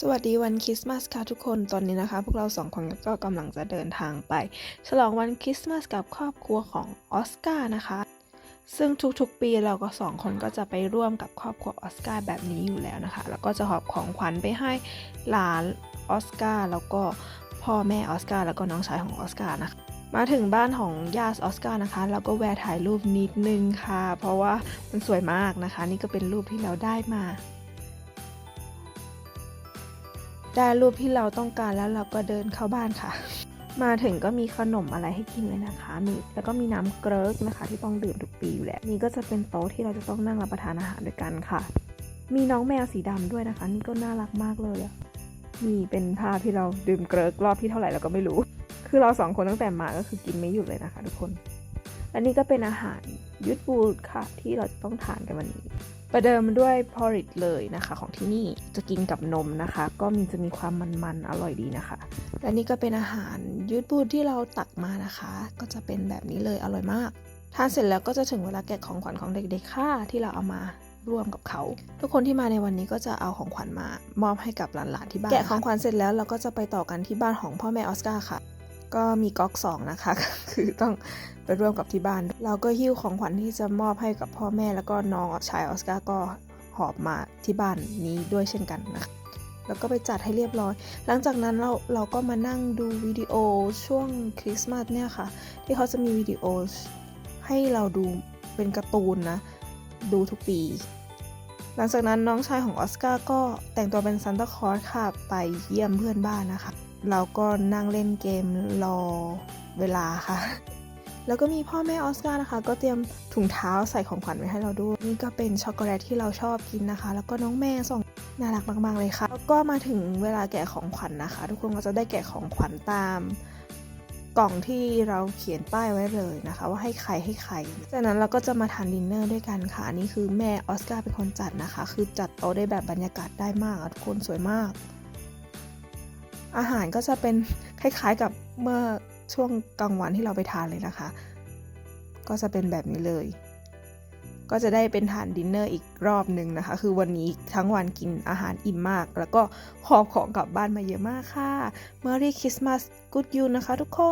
สวัสดีวันคริสต์มาสค่ะทุกคน ตอนนี้นะคะ พวกเราสองคนก็กำลังจะเดินทางไป ฉลองวันคริสต์มาสกับครอบครัวของออสการ์นะคะ ซึ่งทุกๆปีเราก็สองคนก็จะไปร่วมกับครอบครัวออสการ์แบบนี้อยู่แล้วนะคะ แล้วก็จะหอบของขวัญไปให้หลานออสการ์แล้วก็พ่อแม่ออสการ์แล้วก็น้องชายของออสการ์นะคะมาถึงบ้านของญาติออสการ์นะคะ เราก็แวะถ่ายรูปนิดนึงค่ะ เพราะว่ามันสวยมากนะคะ นี่ก็เป็นรูปที่เราได้มา ได้รูปที่เราต้องการแล้วเราก็เดินเข้าบ้านค่ะ มาถึงก็มีขนมอะไรให้กินเลยนะคะ มีแล้วก็มีน้ำเกริกนะคะ ที่ต้องดื่มทุกปีอยู่แล้วนี่ก็จะเป็นโต๊ะที่เราจะต้องนั่งรับประทานอาหารด้วยกันค่ะ มีน้องแมวสีดำด้วยนะคะ นี่ก็น่ารักมากเลยนี่เป็นภาพที่เราดื่มเกริกรอบที่เท่าไหร่เราก็ไม่รู้ คือเราสองคนตั้งแต่มาก็คือกินไม่หยุดเลยนะคะ ทุกคนและนี่ก็เป็นอาหารยุทธบูดค่ะ ที่เราจะต้องทานกันวันนี้ ประเดิมด้วย porridge เลยนะคะ ของที่นี่จะกินกับนมนะคะ ก็มีจะมีความมันๆ อร่อยดีนะคะ และนี่ก็เป็นอาหารยูทบูดที่เราตักมานะคะ ก็จะเป็นแบบนี้เลยอร่อยมากทานเสร็จแล้วก็จะถึงเวลาแกะของขวัญของเด็กๆค่ะที่เราเอามาร่วมกับเขา ทุกคนที่มาในวันนี้ก็จะเอาของขวัญมามอบให้กับหลานๆที่บ้านแกะของขวัญเสร็จแล้วเราก็จะไปต่อกันที่บ้านของพ่อแม่ออสการ์ค่ะ ก็มีก๊อกสองนะคะ คือต้องไปร่วมกับที่บ้าน เราก็หิ้วของขวัญที่จะมอบให้กับพ่อแม่แล้วก็น้องชายออสการ์ก็หอบมาที่บ้านนี้ด้วยเช่นกันนะคะแล้วก็ไปจัดให้เรียบร้อย หลังจากนั้นเราเราก็มานั่งดูวิดีโอช่วงคริสต์มาสเนี่ยค่ะ ที่เขาจะมีวิดีโอให้เราดูเป็นการ์ตูนนะ ดูทุกปี หลังจากนั้นน้องชายของออสการ์ก็แต่งตัวเป็นซันตาคลอสค่ะไปเยี่ยมเพื่อนบ้านนะคะ เราก็นั่งเล่นเกมรอเวลาค่ะ แล้วก็มีพ่อแม่ออสการ์นะคะ ก็เตรียมถุงเท้าใส่ของขวัญไว้ให้เราด้วย นี่ก็เป็นช็อกโกแลตที่เราชอบกินนะคะ แล้วก็น้องแม่ส่งน่ารักมาก ๆ เลยค่ะ แล้วก็มาถึงเวลาแกะของขวัญนะคะ ทุกคนก็จะได้แกะของขวัญตาม กล่องที่เราเขียนป้ายไว้เลยนะคะ ว่าให้ใครให้ใคร จากนั้นเราก็จะมาทานดินเนอร์ด้วยกันค่ะอันนี่คือแม่ออสการ์เป็นคนจัดนะคะ คือจัดโต๊ะได้แบบบรรยากาศได้มากทุกคนสวยมาก อาหารก็จะเป็นคล้ายๆกับเมื่อช่วงกลางวันที่เราไปทานเลยนะคะ ก็จะเป็นแบบนี้เลย ก็จะได้เป็นทานดินเนอร์อีกรอบหนึ่งนะคะ คือวันนี้ทั้งวันกินอาหารอิ่มมาก แล้วก็หอบของกลับบ้านมาเยอะมากค่ะ Merry Christmas Good You นะคะทุกคน